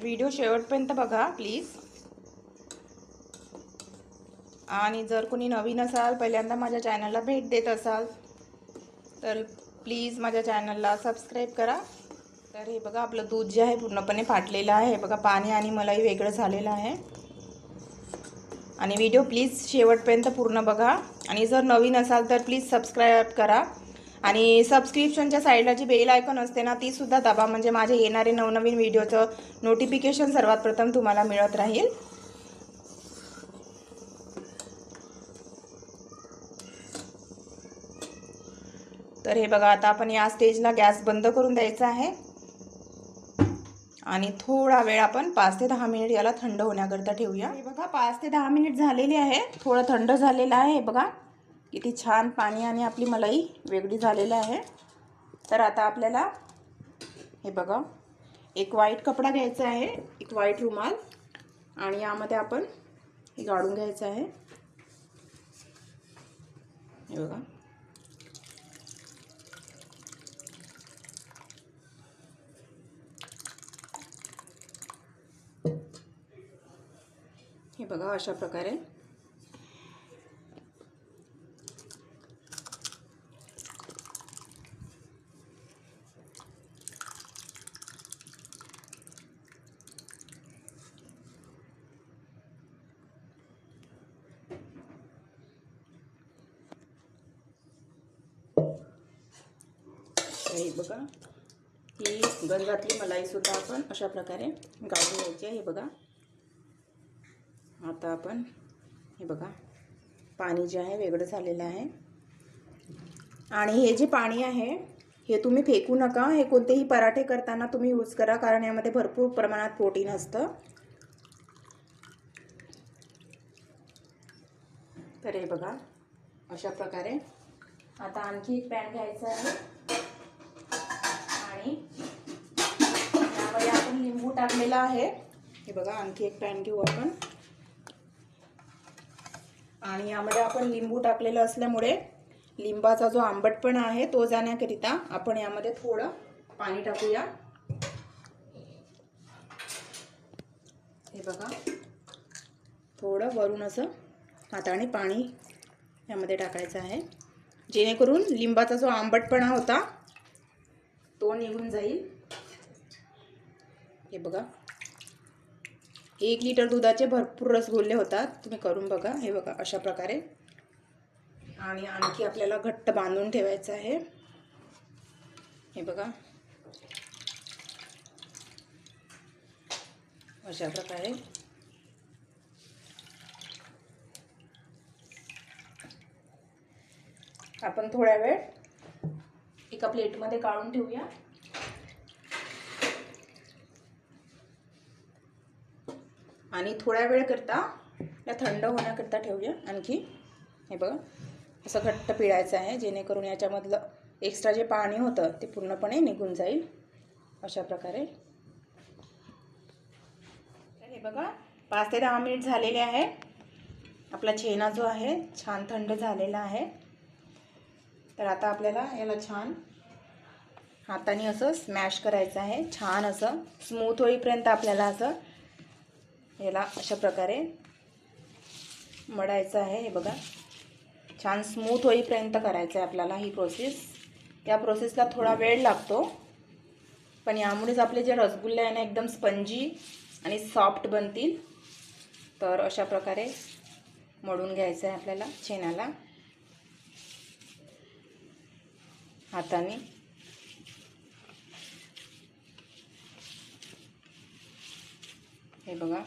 तर व्हिडिओ शेवटपर्यंत बघा प्लीज आणि जर कोणी नवीन असाल पहिल्यांदा माझ्या चॅनलला भेट देत असाल तर प्लीज माझ्या चॅनलला सबस्क्राईब करा. तर हे बघा आपलं दूध जे आहे पूर्णपणे फाटलेलं आहे. हे बघा पाणी आणि मलाई वेगळं झालेलं आहे. आणि व्हिडिओ प्लीज शेवटपर्यंत पूर्ण बघा. आणि जर नवीन असाल तर प्लीज सबस्क्राईब करा. आणि सबस्क्रिप्शनच्या साईडला जी बेल आयकॉन असते ना ती सुद्धा दाबा. म्हणजे माझे येणारे नवनवीन व्हिडिओचं नोटिफिकेशन सर्वात प्रथम तुम्हाला मिळत राहील. तर हे बघा आता आपण या स्टेजला गॅस बंद करून द्यायचा आहे. आणि थोडा वेळ आपण पाच ते दहा मिनिट याला थंड होण्याकरता ठेवूया. हे बघा पाच ते दहा मिनिट झालेले आहे. थोडं थंड झालेलं आहे हे बघा. किती छान पाणी आणि आपली मलाई वेगळी झालेलं आहे. तर आता आपल्याला हे बघा एक वाईट कपडा घ्यायचा आहे एक वाईट रुमाल आणि यामध्ये आपण हे गाळून घ्यायचं आहे. हे बघा. हे बघा अशा प्रकारे हे बघा. ही गंजातली मलाईसुद्धा आपण अशा प्रकारे गाळून घ्यायची आहे हे बघा. आता आपण हे बघा पाणी जे आहे वेगळं झालेलं आहे. आणि हे जे पाणी आहे हे तुम्ही फेकू नका. हे कोणतेही पराठे करताना तुम्ही यूज करा कारण यामध्ये भरपूर प्रमाणात प्रोटीन असतं. तर हे बघा अशा प्रकारे. आता आणखी एक पॅन घ्यायचा आहे. पाणी यामध्ये आपण लिंबू टाकलेला आहे. हे बघा आणखी एक पॅन घेऊ आपण. आणि यामध्ये आपण लिंबू टाकलेलं असल्यामुळे लिंबाचा जो आंबटपणा आहे तो जाण्याकरिता आपण यामध्ये थोडं पाणी टाकूया. हे बघा थोडं वरून असं हाताने पाणी यामध्ये टाकायचं आहे. जेणेकरून लिंबाचा जो आंबटपणा होता तो निघून जाईल. हे बघा. एक लिटर दुधाचे भरपूर रसगुल्ले होतात. तुम्ही करून बघा. हे बघा अशा प्रकारे. आणि आणखी आपल्याला घट्ट बांधून ठेवायचं आहे. हे बघा. अशा प्रकारे. आपण थोड्या वेळ एका प्लेटमध्ये काढून ठेवूया. आणि थोड्या वेळकरता या थंड होण्याकरता ठेवूया. आणखी हे बघा असं घट्ट पिळायचं आहे जेणेकरून याच्यामधलं एक्स्ट्रा जे पाणी होतं ते पूर्णपणे निघून जाईल. अशा प्रकारे. हे बघा पाच ते दहा मिनिट झालेले आहे. आपला छेना जो आहे छान थंड झालेला आहे. तर आता आपल्याला याला छान हाताने असं स्मॅश करायचं आहे. छान असं स्मूथ होईपर्यंत आपल्याला असं याला अशा प्रकारे मडायचं आहे. हे बघा. छान स्मूथ होईपर्यंत करायचं आहे आपल्याला ही प्रोसेस या प्रोसेसला थोडा वेळ लागतो. पण यामुळेच आपले जे रसगुल्ले आहे ना एकदम स्पंजी आणि सॉफ्ट बनतील. तर अशा प्रकारे मडून घ्यायचं आहे आपल्याला छेनाला. हाताने. हे बघा.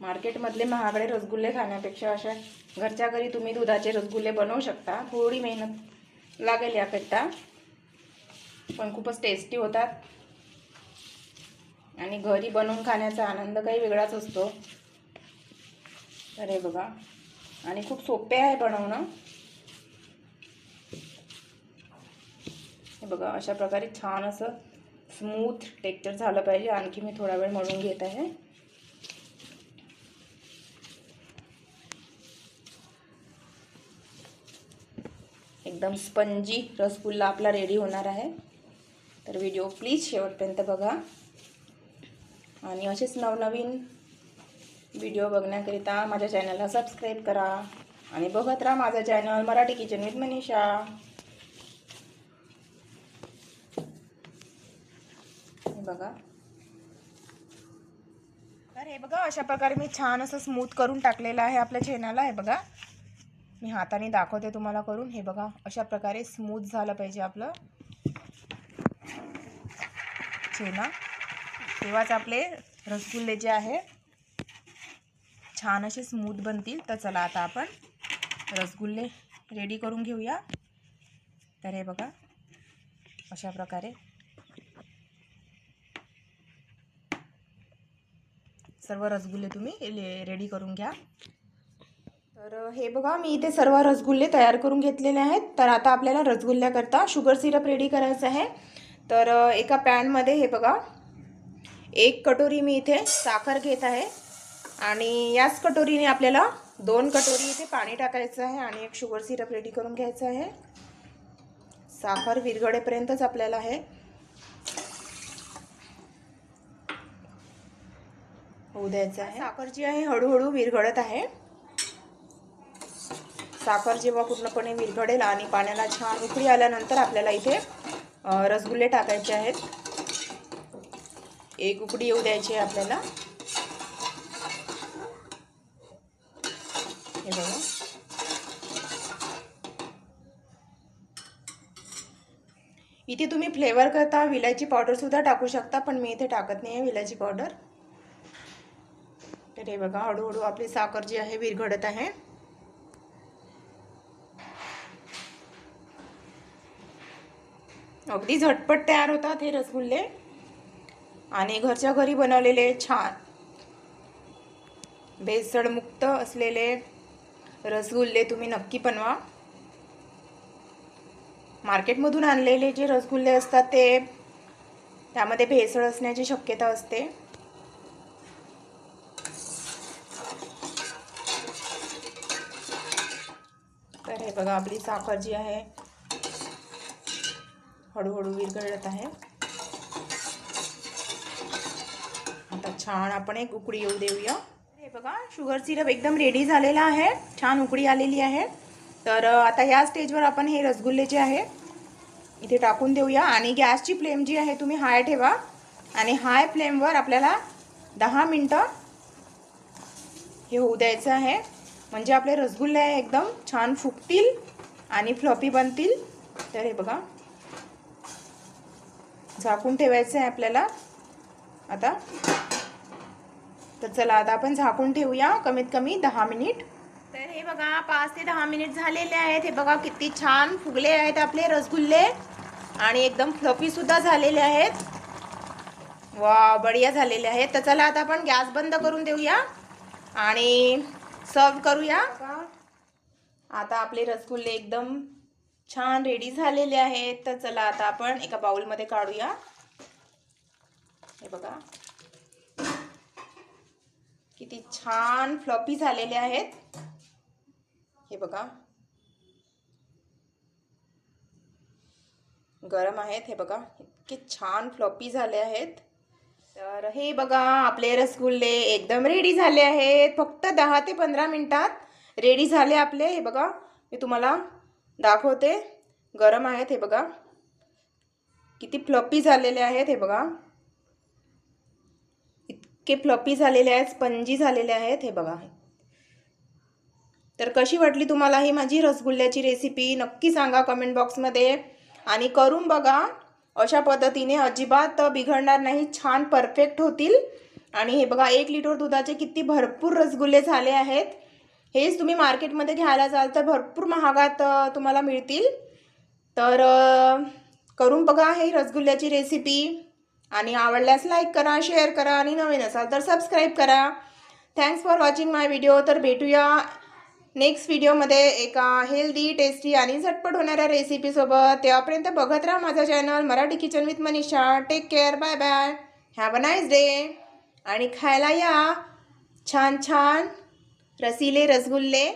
मार्केटमधले महागडे रसगुल्ले खाण्यापेक्षा अशा घरच्या घरी तुम्ही दुधाचे रसगुल्ले बनवू शकता. थोडी मेहनत लागेल याकरिता. पण खूपच टेस्टी होतात. आणि घरी बनवून खाण्याचा आनंद काही वेगळाच असतो. तर हे बघा. आणि खूप सोपे आहे बनवणं. हे बघा अशा प्रकारे छान असं स्मूथ टेक्चर झालं पाहिजे. आणखी मी थोडा वेळ मळून घेत आहे. एकदम स्पंजी रसगुल्ला आपला रेडी होणार आहे. तर व्हिडिओ प्लीज शेवटपर्यंत बघा. आणि असेच नवनवीन व्हिडिओ बघण्याकरिता माझ्या चॅनलला सबस्क्राईब करा. आणि बघत राहा माझं channel Marathi kitchen with Manisha बघा. तर हे बघा अशा प्रकारे मी छान असं स्मूथ करून टाकलेलं आहे आपल्या छेनाला हे बघा. मी हाताने दाखवते तुम्हाला करून. हे बघा अशा प्रकारे स्मूथ झालं पाहिजे आपलं छेना तेव्हाच आपले रसगुल्ले जे आहे छान असे स्मूथ बनतील. तर चला आता आपण रसगुल्ले रेडी करून घेऊया. तर हे बघा अशा प्रकारे सर्व रसगुल्ले तुम्ही रेडी करून घ्या. तर हे बघा मी इथे सर्व रसगुल्ले तयार करून घेतलेले आहेत. तर आता आपल्याला रसगुल्ल्याकरता शुगर सिरप रेडी करायचं आहे. तर एका पॅनमध्ये हे बघा एक कटोरी मी इथे साखर घेत आहे. आणि याच कटोरीने आपल्याला दोन कटोरी इथे पाणी टाकायचं आहे आणि एक शुगर सिरप रेडी करून घ्यायचं आहे. साखर विरघडेपर्यंतच आपल्याला हे होऊ द्यायचं आहे. साखर जी आहे हळूहळू विरघळत आहे. साखर जेव्हा पूर्णपणे विरघळेल आणि पाण्याला छान उकळी आल्यानंतर आपल्याला इथे रसगुल्ले टाकायचे आहेत. एक उकडी येऊ द्यायची आहे आपल्याला. हे बघा. इथे तुम्ही फ्लेवर करता विलायची पावडर सुद्धा टाकू शकता पण मी इथे टाकत नाही आहे विलायची पावडर. तर हे बघा हळूहळू आपली साखर जी आहे विरघडत आहे. अगदी झटपट तयार होतात हे रसगुल्ले. आणि घरच्या घरी बनवलेले छान भेसळमुक्त असलेले रसगुल्ले तुम्ही नक्की बनवा. मार्केटमधून आणलेले जे रसगुल्ले असतात ते त्यामध्ये भेसळ असण्याची शक्यता असते. बघा आपली साखर जी आहे हळूहळू विरघळत आहे. आता छान आपण एक उकडी येऊ देऊया. हे बघा शुगर सिरप एकदम रेडी झालेला आहे. छान उकडी आलेली आहे. तर आता या स्टेजवर आपण हे रसगुल्ले जे आहे इथे टाकून देऊया. आणि गॅसची फ्लेम जी आहे तुम्ही हाय ठेवा. आणि हाय फ्लेमवर आपल्याला दहा मिनटं हे होऊ द्यायचं आहे. म्हणजे आपले रसगुल्ले एकदम छान फुगतील आणि फ्लॉपी बनतील. तर हे बघा. झाकून ठेवायचं आहे आपल्याला. आता. तर चला आता आपण झाकून ठेवूया कमीत कमी दहा मिनिट. तर हे बघा पाच ते दहा मिनिट झालेले आहेत. हे बघा किती छान फुगले आहेत आपले रसगुल्ले. आणि एकदम फ्लफी सुद्धा झालेले आहेत. वा बढिया झालेले आहेत. तर चला आता आपण गॅस बंद करून देऊया आणि सर्व करूया? आता आपले रसगुल्ले एकदम छान रेडी झालेले आहेत. तर चला आता आपण एका बाउलमध्ये काढूया. हे बघा. किती छान फ्लॉपी झालेले आहेत. हे बघा. गरम आहेत हे बघा. इतके छान फ्लॉपी झाले आहेत. तर हे बघा आपले रसगुल्ले एकदम रेडी झाले आहेत. फक्त दहा ते पंधरा मिनटात रेडी झाले आपले. हे बघा मी तुम्हाला दाखवते. गरम आहेत हे बघा. किती फ्लपी झालेले आहेत हे बघा. इतके फ्लपी झालेले आहेत स्पंजी झालेले आहेत हे बघा. तर कशी वाटली तुम्हाला ही माझी रसगुल्ल्याची रेसिपी नक्की सांगा कमेंट बॉक्समध्ये आणि करून बघा अशा पद्धतीने अजिबात बिघडणार नाही छान परफेक्ट होतील. आणि हे बघा एक लिटर दुधाचे किती भरपूर रसगुल्ले झाले आहेत. हेच तुम्ही मार्केटमध्ये घ्यायला जाल तर भरपूर महागात तुम्हाला मिळतील. तर करून बघा हे रसगुल्ल्याची रेसिपी आणि आवडल्यास लाईक करा शेअर करा आणि नवीन असाल तर सबस्क्राईब करा. Thanks for watching my video तर भेटूया नेक्स्ट व्हिडिओमध्ये एका हेल्दी टेस्टी आणि झटपट होणाऱ्या रेसिपीसोबत तेव्हापर्यंत बघत राहा माझा channel Marathi kitchen with Manisha. Take care bye bye have a nice day आणि खायला या छान छान रसिले रसगुल्ले.